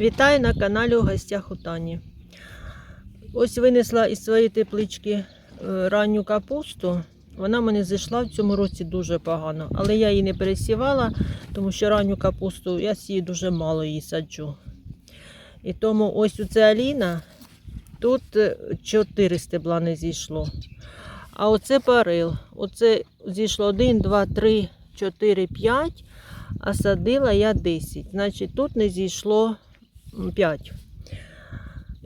Вітаю на каналі у гостях у Тані. Ось винесла із своєї теплички е, ранню капусту. Вона в мене зійшла в цьому році дуже погано, але я її не пересівала, тому що ранню капусту я сію дуже мало її саджу. І тому ось у це Аліна, тут 4 стебла не зійшло. А оце парил. Оце зійшло 1, 2, 3, 4, 5, а садила я 10. Значить, тут не зійшло 5.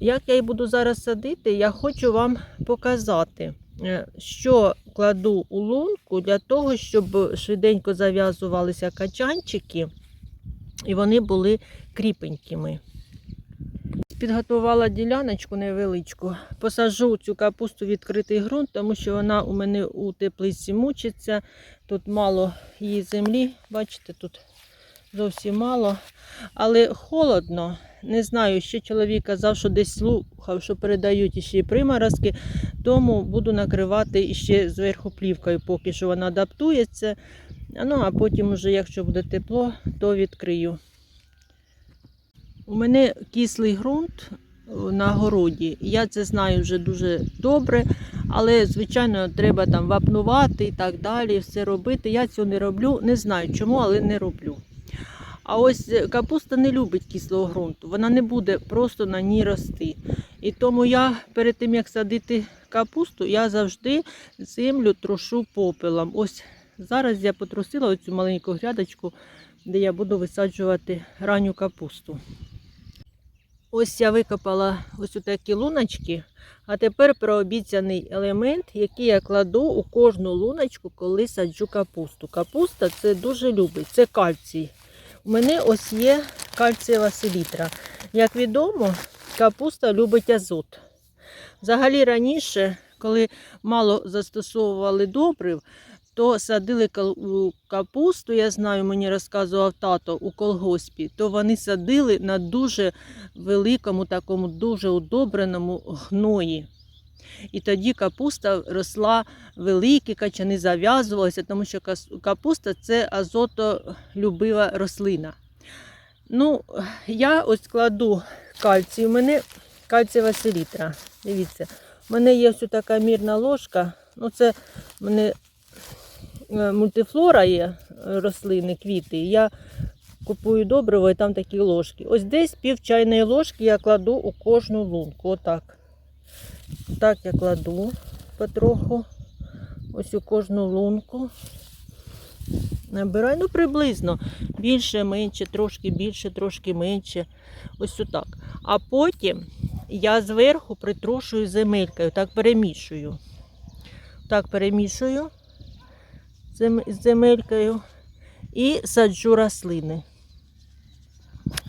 Як я її буду зараз садити, я хочу вам показати, е, що кладу у лунку для того, щоб швиденько зав'язувалися качанчики і вони були кріпенькими. Підготувала діляночку невеличку. Посажу цю капусту в відкритий ґрунт, тому що вона у мене у теплиці мучиться. Тут мало її землі, бачите, тут зовсім мало. Але холодно. Не знаю, ще чоловік казав, що десь слухав, що передають ще й приморозки, тому буду накривати ще зверху плівкою, поки що вона адаптується. Ну, а потім, уже, якщо буде тепло, то відкрию. У мене кислий ґрунт на городі. Я це знаю вже дуже добре, але, звичайно, треба там вапнувати і так далі, все робити. Я цього не роблю. Не знаю чому, але не роблю. А ось капуста не любить кислого ґрунту, вона не буде просто на ній рости. І тому я перед тим, як садити капусту, я завжди землю трошу попелом. Ось зараз я потрусила оцю маленьку грядочку, де я буду висаджувати ранню капусту. Ось я викопала ось такі луночки, а тепер про обіцяний елемент, який я кладу у кожну луночку, коли саджу капусту. Капуста це дуже любить, це кальцій. У мене ось є кальцієва селітра. Як відомо, капуста любить азот. Взагалі раніше, коли мало застосовували добрив, то садили капусту, я знаю, мені розказував тато у колгоспі, то вони садили на дуже великому, такому дуже удобреному гної. І тоді капуста росла великі, качани зав'язувалися, тому що капуста це азотолюбива рослина. Ну, я ось кладу кальцій. У мене кальцієва селітра. Дивіться, у мене є ось така мірна ложка. Ну, це в мене мультифлора є рослини, квіти. Я купую добриво і там такі ложки. Ось десь пів чайної ложки я кладу у кожну лунку. Отак. Так я кладу потроху. Ось у кожну лунку. Набираю, ну приблизно більше, менше, трошки більше, трошки менше. Ось отак. А потім я зверху притрушую земелькою, так перемішую. Так перемішую земелькою і саджу рослини.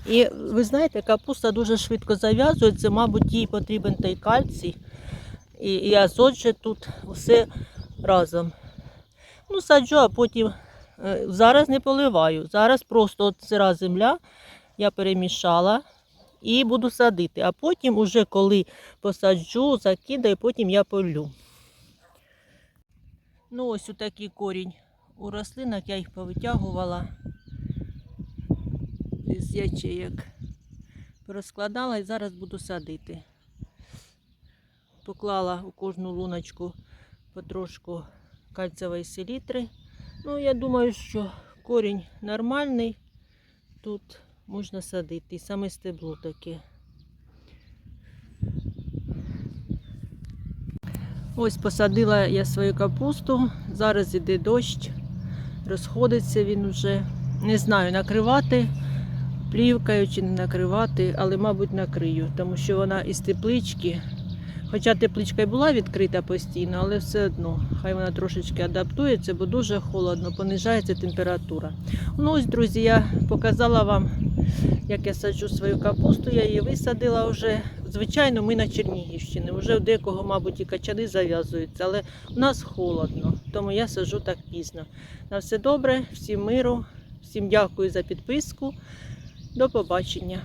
І ви знаєте, капуста дуже швидко зав'язується, мабуть, їй потрібен той кальцій. І, і азот же тут все разом. Ну, саджу, а потім е, зараз не поливаю. Зараз просто от сира земля я перемішала і буду садити. А потім, уже коли посаджу, закидаю, потім я полю. Ну, ось отакий корінь у рослинах, я їх повитягувала з ячеєк. Розкладала і зараз буду садити. Поклала у кожну луночку потрошку кальцевої селітри. Ну, я думаю, що корінь нормальний, тут можна садити. І саме стебло таке. Ось посадила я свою капусту, зараз іде дощ, розходиться він уже. Не знаю, накривати плівкою чи не накривати, але, мабуть, накрию, тому що вона із теплички. Хоча тепличка і була відкрита постійно, але все одно, хай вона трошечки адаптується, бо дуже холодно, понижається температура. Ну ось, друзі, я показала вам, як я саджу свою капусту, я її висадила вже. Звичайно, ми на Чернігівщині. Вже у декого, мабуть, і качани зав'язуються, але у нас холодно, тому я саджу так пізно. На все добре, всім миру, всім дякую за підписку. До побачення.